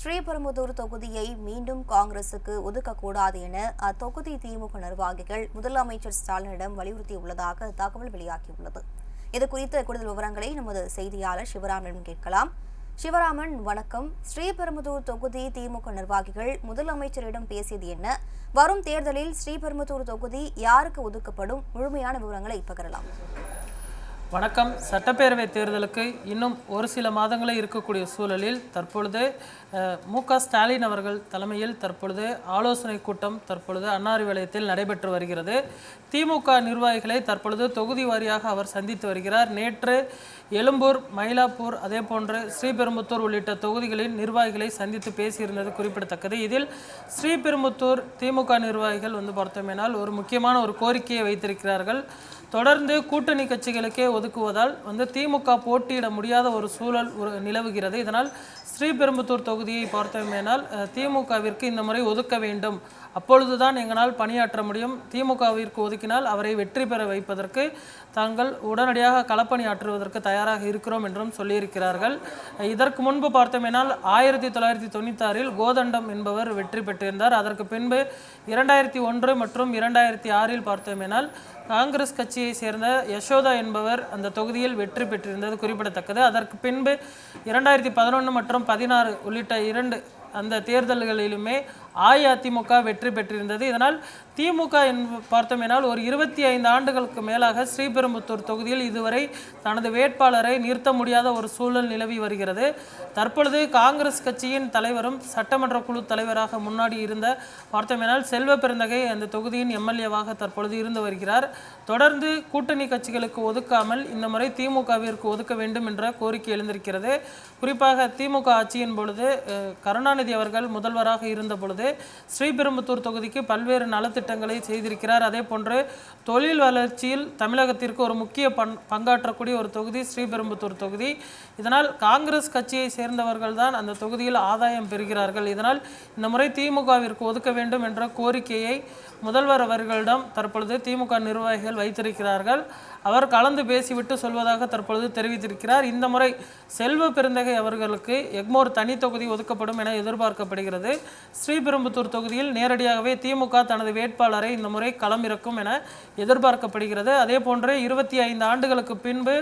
ஸ்ரீபெரும்புதூர் தொகுதியை மீண்டும் காங்கிரசுக்கு ஒதுக்கக்கூடாது என அத்தொகுதி திமுக நிர்வாகிகள் முதலமைச்சர் ஸ்டாலினிடம் வலியுறுத்தியுள்ளதாக தகவல் வெளியாகியுள்ளது. இது குறித்த கூடுதல் விவரங்களை நமது செய்தியாளர் சிவராமனிடம் கேட்கலாம். சிவராமன் வணக்கம். ஸ்ரீபெரும்புதூர் தொகுதி திமுக நிர்வாகிகள் முதலமைச்சரிடம் பேசியது என்ன? வரும் தேர்தலில் ஸ்ரீபெரும்புதூர் தொகுதி யாருக்கு ஒதுக்கப்படும்? முழுமையான விவரங்களை பகிரலாம். வணக்கம். சட்டப்பேரவை தேர்தலுக்கு இன்னும் ஒரு சில மாதங்களே இருக்கக்கூடிய சூழலில் தற்பொழுது மு க ஸ்டாலின் அவர்கள் தலைமையில் தற்பொழுது ஆலோசனை கூட்டம் தற்பொழுது அன்னாரி வலயத்தில் நடைபெற்று வருகிறது. திமுக நிர்வாகிகளை தற்பொழுது தொகுதி வாரியாக அவர் சந்தித்து வருகிறார். நேற்று எழும்பூர் மயிலாப்பூர் அதே போன்று ஸ்ரீபெரும்புத்தூர் உள்ளிட்ட தொகுதிகளின் நிர்வாகிகளை சந்தித்து பேசியிருந்தது குறிப்பிடத்தக்கது. இதில் ஸ்ரீபெரும்புத்தூர் திமுக நிர்வாகிகள் வந்து பார்த்தோமேனால் ஒரு முக்கியமான ஒரு கோரிக்கையை வைத்திருக்கிறார்கள். தொடர்ந்து கூட்டணி கட்சிகளுக்கே ஒதுக்குவதால் வந்து திமுக போட்டியிட முடியாத ஒரு சூழல் ஒரு- நிலவுகிறது. இதனால் ஸ்ரீபெரும்புத்தூர் தொகுதியை பார்த்தோமேனால் திமுகவிற்கு இந்த முறை ஒதுக்க வேண்டும். அப்பொழுதுதான் எங்களால் பணியாற்ற முடியும். திமுகவிற்கு ஒதுக்கினால் அவரை வெற்றி பெற வைப்பதற்கு தாங்கள் உடனடியாக களப்பணியாற்றுவதற்கு தயாராக இருக்கிறோம் என்றும் சொல்லியிருக்கிறார்கள். இதற்கு முன்பு பார்த்தோமேனால் ஆயிரத்தி தொள்ளாயிரத்தி தொண்ணூத்தாறில் கோதண்டம் என்பவர் வெற்றி பெற்றிருந்தார். அதற்கு பின்பு இரண்டாயிரத்தி ஒன்று மற்றும் இரண்டாயிரத்தி ஆறில் பார்த்தோமேனால் காங்கிரஸ் கட்சியை சேர்ந்த யசோதா என்பவர் அந்த தொகுதியில் வெற்றி பெற்றிருந்தது குறிப்பிடத்தக்கது. அதற்கு பின்பு இரண்டாயிரத்தி பதினொன்று மற்றும் பதினாறு உள்ளிட்ட இரண்டு அந்த தேர்தல்களிலுமே அஇஅதிமுக வெற்றி பெற்றிருந்தது. இதனால் திமுக என்ப பார்த்தோமேனால் ஒரு இருபத்தி ஐந்து ஆண்டுகளுக்கு மேலாக ஸ்ரீபெரும்புத்தூர் தொகுதியில் இதுவரை தனது வேட்பாளரை நிறுத்த முடியாத ஒரு சூழல் நிலவி வருகிறது. தற்பொழுது காங்கிரஸ் கட்சியின் தலைவரும் சட்டமன்ற குழு தலைவராக முன்னாடி இருந்த பார்த்தோமேனால் செல்வ பெருந்தகை அந்த தொகுதியின் எம்எல்ஏவாக தற்பொழுது இருந்து வருகிறார். தொடர்ந்து கூட்டணி கட்சிகளுக்கு ஒதுக்காமல் இந்த முறை திமுகவிற்கு ஒதுக்க வேண்டும் என்ற கோரிக்கை எழுந்திருக்கிறது. குறிப்பாக திமுக ஆட்சியின் பொழுது கருணாநிதி அவர்கள் முதல்வராக இருந்த பொழுது ஸ்ரீபெரும்புத்தூர் தொகுதிக்கு பல்வேறு நலத்திட்டங்களை செய்திருக்கிறார். அதே போன்று தொழில் வளர்ச்சியில் தமிழகத்திற்கு ஒரு முக்கிய பண் பங்காற்றக்கூடிய ஒரு தொகுதி ஸ்ரீபெரும்புத்தூர் தொகுதி. இதனால் காங்கிரஸ் கட்சியை சேர்ந்தவர்கள் தான் அந்த தொகுதியில் ஆதாயம் பெறுகிறார்கள். இதனால் இந்த முறை திமுகவிற்கு ஒதுக்க வேண்டும் என்ற கோரிக்கையை முதல்வர் அவர்களிடம் தற்பொழுது திமுக நிர்வாகிகள் வைத்திருக்கிறார்கள். அவர் கலந்து பேசிவிட்டு சொல்வதாக தற்பொழுது தெரிவித்திருக்கிறார். இந்த முறை செல்வ பெருந்தகை அவர்களுக்கு எக்மோர் தனி தொகுதி ஒதுக்கப்படும் என எதிர்பார்க்கப்படுகிறது. ஸ்ரீபெரும்புத்தூர் தொகுதியில் நேரடியாகவே திமுக தனது வேட்பாளரை இந்த முறை களமிறக்கும் என எதிர்பார்க்கப்படுகிறது. அதே போன்று இருபத்தி ஐந்து ஆண்டுகளுக்கு பின்பு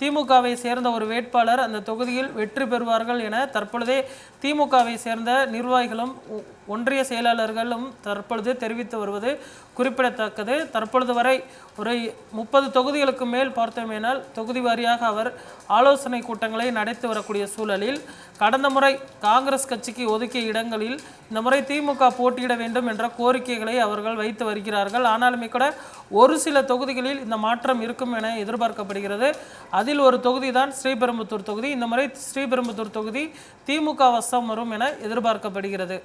திமுகவை சேர்ந்த ஒரு வேட்பாளர் அந்த தொகுதியில் வெற்றி பெறுவார்கள் என தற்பொழுதே திமுகவை சேர்ந்த நிர்வாகிகளும் ஒ- ஒன்றிய செயலாளர்களும் தற்பொழுது தெரிவித்து வருவது குறிப்பிடத்தக்கது. தற்பொழுது வரை ஒரு முப்பது தொகுதிகளுக்கு மேல் பார்த்தோமேனால் தொகுதி வாரியாக அவர் ஆலோசனை கூட்டங்களை நடத்தி வரக்கூடிய சூழலில் கடந்த முறை காங்கிரஸ் கட்சிக்கு ஒதுக்கிய இடங்களில் இந்த முறை திமுக போட்டியிட வேண்டும் என்ற கோரிக்கைகளை அவர்கள் வைத்து வருகிறார்கள். ஆனாலுமே கூட ஒரு சில தொகுதிகளில் இந்த மாற்றம் இருக்கும் என எதிர்பார்க்கப்படுகிறது. அதில் ஒரு தொகுதி தான் ஸ்ரீபெரும்புத்தூர் தொகுதி. இந்த முறை ஸ்ரீபெரும்புத்தூர் தொகுதி திமுக வசம் வரும் என எதிர்பார்க்கப்படுகிறது.